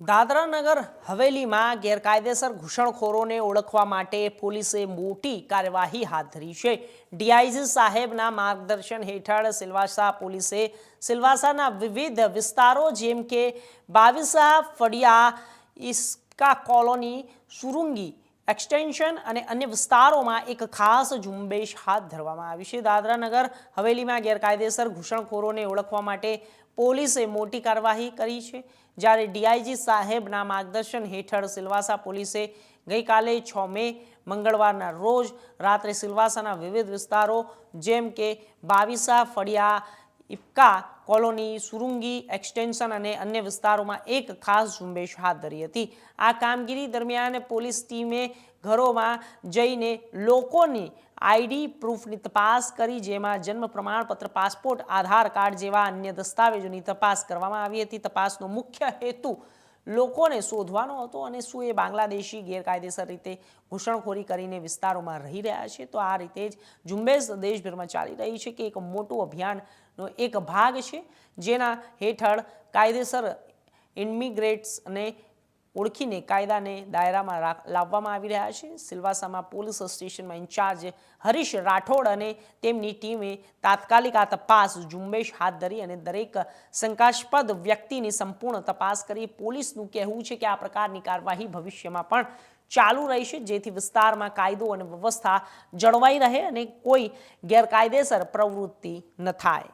દાદરા નગર હવેલીમાં ગેરકાયદેસર ઘૂસણખોરોને ઓળખવા માટે પોલીસે મોટી કાર્યવાહી હાથ ધરી છે. ડીઆઈજી સાહેબના માર્ગદર્શન હેઠળ સિલવાસા પોલીસે સિલવાસાના વિવિધ વિસ્તારો જેમ કે બાવીસા ફળિયા ઇસ્કા કોલોની, સુરુંગી એક્સટેન્શન અને અન્ય વિસ્તારોમાં એક ખાસ ઝુંબેશ હાથ ધરવામાં આવી છે. દાદરા નગર હવેલીમાં ગેરકાયદેસર ઘૂસણખોરોને ઓળખવા માટે પોલીસે મોટી કાર્યવાહી કરી છે. જ્યારે ડીઆઈજી સાહેબના માર્ગદર્શન હેઠળ સિલવાસા પોલીસે ગઈકાલે છ મે મંગળવારના રોજ રાત્રે સિલવાસાના વિવિધ વિસ્તારો, જેમ કે બાવીસા, ફળિયા ઇપકા કોલોની, સુરુંગી, એક્સટેન્શન અને અન્ય વિસ્તારોમાં એક ખાસ ઝુંબેશ હાથ ધરી હતી. આ કામગીરી દરમિયાન પોલીસ ટીમે ઘરોમાં જઈને લોકોની આઈડી પ્રૂફની તપાસ કરી, જેમાં જન્મ પ્રમાણપત્ર, પાસપોર્ટ, આધાર કાર્ડ જેવા અન્ય દસ્તાવેજોની તપાસ કરવામાં આવી હતી. તપાસનો મુખ્ય હેતુ લોકોને શોધવાનો હતો અને શું એ બાંગ્લાદેશી ગેરકાયદેસર રીતે ઘૂસણખોરી કરીને વિસ્તારોમાં રહી રહ્યા છે? તો આ રીતે જ ઝુંબેશ દેશભરમાં ચાલી રહી છે કે એક મોટું અભિયાનનો એક ભાગ છે, જેના હેઠળ કાયદેસર ઇન્મિગ્રેટ્સ અને ઓળખીને કાયદાને દાયરામાં લાવવામાં આવી રહ્યા છે. સિલવાસામાં પોલીસ સ્ટેશનમાં ઇન્ચાર્જ હરીશ રાઠોડ અને તેમની ટીમે તાત્કાલિક આ તપાસ ઝુંબેશ હાથ ધરી અને દરેક શંકાસ્પદ વ્યક્તિની સંપૂર્ણ તપાસ કરી પોલીસનું કહેવું છે કે આ પ્રકારની કાર્યવાહી ભવિષ્યમાં પણ ચાલુ રહેશે, જેથી વિસ્તારમાં કાયદો અને વ્યવસ્થા જળવાઈ રહે અને કોઈ ગેરકાયદેસર પ્રવૃત્તિ ન થાય.